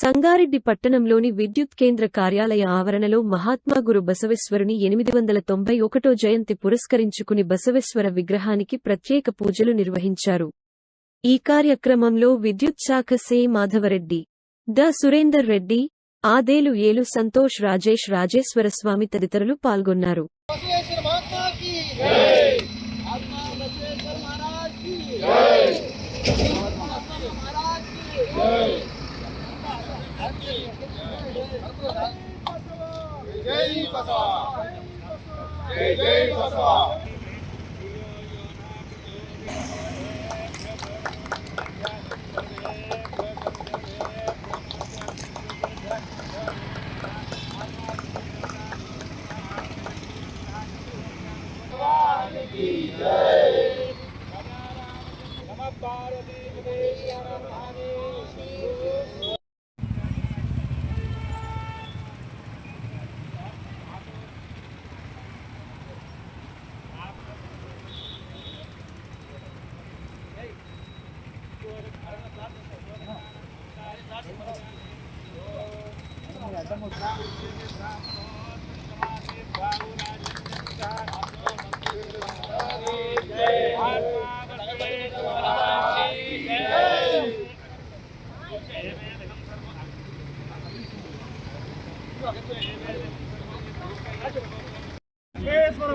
సంగారెడ్డి పట్టణంలోని విద్యుత్ కేంద్ర కార్యాలయ ఆవరణలో మహాత్మా గురు బసవేశ్వరుని ఎనిమిది వందల తొంభై ఒకటో జయంతి పురస్కరించుకుని బసవేశ్వర విగ్రహానికి ప్రత్యేక పూజలు నిర్వహించారు. ఈ కార్యక్రమంలో విద్యుత్ శాఖ సే మాధవరెడ్డి ద సురేందర్ రెడ్డి ఆదేలు ఏలు సంతోష్ రాజేష్ రాజేశ్వరస్వామి తదితరులు పాల్గొన్నారు. जय बसवा जय जय बसवा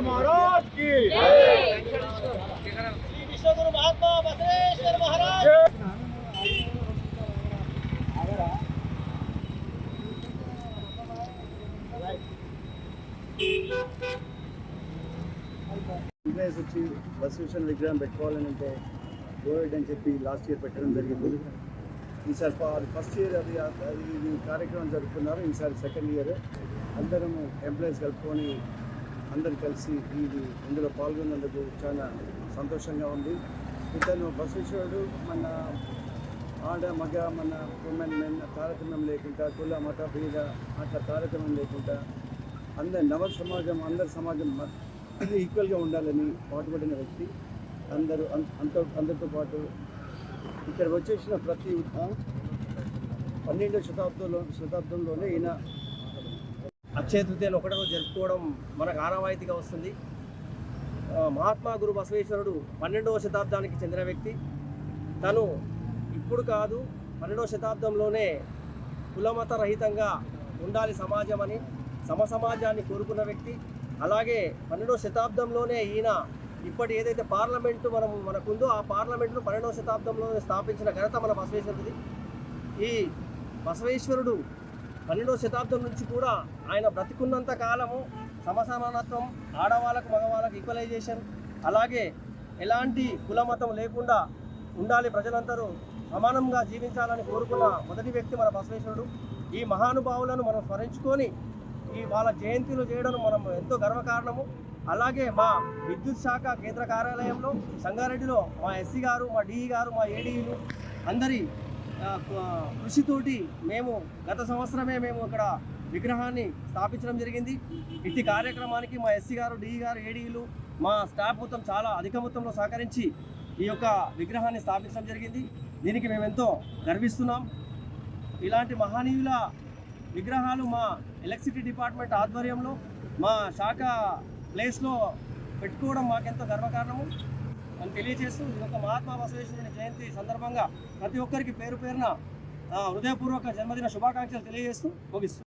महाराज की श्री विश्वगुरु महात्मा बसवेश्वर महाराज ఎంప్లాయీస్ వచ్చి బస్ స్టేషన్ విగ్రహం పెట్టుకోవాలని అంటే గోల్డ్ అని చెప్పి లాస్ట్ ఇయర్ పెట్టడం జరిగింది. ఈసారి ఫస్ట్ ఇయర్ అది అది కార్యక్రమం జరుపుకున్నారు. ఈసారి సెకండ్ ఇయర్. అందరం ఎంప్లాయీస్ కలుపుకొని అందరు కలిసి ఇది ఇందులో పాల్గొన్నందుకు చాలా సంతోషంగా ఉంది. ఇతను బసవేశ్వరుడు మన ఆడ మగ మన ఉమెన్ మెన్ తారతమ్యం లేకుండా కుల మత భేద అట్లా తారతమ్యం లేకుండా అందరి నవ సమాజం అందరి సమాజం మ- ఈక్వల్గా ఉండాలని పాటుపడిన వ్యక్తి అందరూ అంత అందరితో పాటు ఇక్కడ వచ్చేసిన ప్రతి పన్నెండో పన్నెండవ శతాబ్దంలో శతాబ్దంలోనే ఈయన అక్షయ తృతీయను ఒకటే జరుపుకోవడం మనకు ఆనవాయితీగా వస్తుంది. మహాత్మా గురు బసవేశ్వరుడు పన్నెండవ శతాబ్దానికి చెందిన వ్యక్తి. తను ఇప్పుడు కాదు పన్నెండవ శతాబ్దంలోనే కులమత రహితంగా ఉండాలి సమాజం అని సమ సమాజాన్ని కోరుకున్న వ్యక్తి. అలాగే పన్నెండవ శతాబ్దంలోనే ఈయన ఇప్పటి ఏదైతే పార్లమెంటు మనం మనకుందో ఆ పార్లమెంటును పన్నెండవ శతాబ్దంలోనే స్థాపించిన ఘనత మన బసవేశ్వరుడిది. ఈ బసవేశ్వరుడు పన్నెండవ శతాబ్దం నుంచి కూడా ఆయన బ్రతికున్నంత కాలము సమసమానత్వం ఆడవాళ్ళకు మగవాళ్ళకు ఈక్వలైజేషన్ అలాగే ఎలాంటి కులమతం లేకుండా ఉండాలి ప్రజలందరూ సమానంగా జీవించాలని కోరుకున్న మొదటి వ్యక్తి మన బసవేశ్వరుడు. ఈ మహానుభావులను మనం స్మరించుకొని ఈ వాళ్ళ జయంతిలు చేయడం మనం ఎంతో గర్వకారణము. అలాగే మా విద్యుత్ శాఖ కేంద్ర కార్యాలయంలో సంగారెడ్డిలో మా ఎస్సీ గారు మా డిఈ గారు మా ఏడీలు అందరి కృషితోటి మేము గత సంవత్సరమే మేము ఇక్కడ విగ్రహాన్ని స్థాపించడం జరిగింది. ఇట్టి కార్యక్రమానికి మా ఎస్సీ గారు డిఈ గారు ఏడీలు మా స్టాఫ్ మొత్తం చాలా అధిక మొత్తంలో సహకరించి ఈ యొక్క విగ్రహాన్ని స్థాపించడం జరిగింది. దీనికి మేము ఎంతో గర్విస్తున్నాం. ఇలాంటి మహనీయుల విగ్రహాలు మా ఎలక్ట్రిసిటీ డిపార్ట్మెంట్ ఆధ్వర్యంలో మా శాఖ ప్లేస్లో పెట్టుకోవడం మాకెంతో గర్వకారణము అని తెలియజేస్తూ ఇది ఒక మహాత్మా బసవేశ్వరుని జయంతి సందర్భంగా ప్రతి ఒక్కరికి పేరు పేరున హృదయపూర్వక జన్మదిన శుభాకాంక్షలు తెలియజేస్తూ ముగిస్తూ